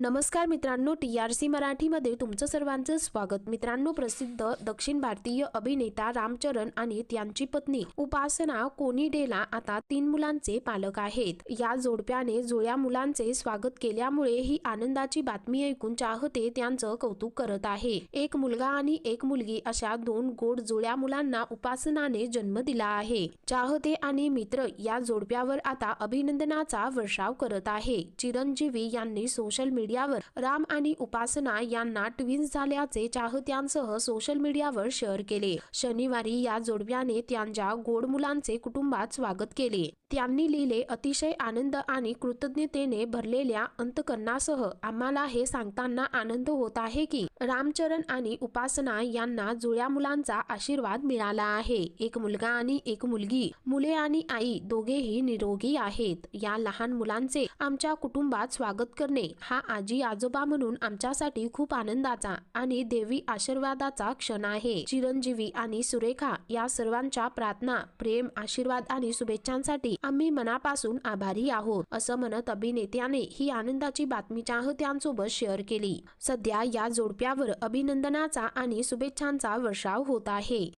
नमस्कार मित्रांनो T R C मराठीमध्ये तुमचं सर्वांचं स्वागत. मित्रांनो प्रसिद्ध दक्षिण भारतीय अभिनेता रामचरण आणि त्यांची पत्नी उपासना कोनिडेला आता तीन मुलांचे पालक आहेत. या जोडप्याने जुळ्या मुलांचे स्वागत केल्यामुळे ही आनंदाची बातमी ऐकून चाहते त्यांचं कौतुक करत आहे. एक मुलगा आणि एक मुलगी अशा दोन गोड जुळ्या मुलांना उपासनाने जन्म दिला आहे. चाहते आणि मित्र या जोडप्यावर आता अभिनंदनाचा वर्षाव करत आहे. चिरंजीवी यांनी सोशल मीडिया मीडियावर. राम आणि उपासना यांना ट्विन्स झाल्याचे चाहत्यांसह सोशल मीडियावर शेअर केले. शनिवारी या जोडप्याने त्यांच्या गोड मुलांचे कुटुंबात स्वागत केले. त्यांनी लिहिले अतिशय आनंद आणि कृतज्ञतेने भरलेल्या अंतकरणासह आम्हाला हे सांगताना आनंद होत आहे की रामचरण आणि उपासना यांना जुळ्या मुलांचा आशीर्वाद मिळाला आहे. एक मुलगा आणि एक मुलगी मुले आणि आई दोघेही निरोगी आहेत. या लहान मुलांचे आमच्या कुटुंबात स्वागत करणे हा आजी आजोबा म्हणून आमच्यासाठी खूप आनंदाचा आणि देवी आशीर्वादाचा क्षण आहे. चिरंजीवी आणि सुरेखा या सर्वांच्या प्रार्थना प्रेम आशीर्वाद आणि शुभेच्छांसाठी आम्ही मनापासून आभारी आहोत असं म्हणत अभिनेत्याने ही आनंदाची बातमी चाहत्यांसोबत शेअर केली. सध्या या जोडप्यावर अभिनंदनाचा आणि शुभेच्छांचा वर्षाव होत आहे.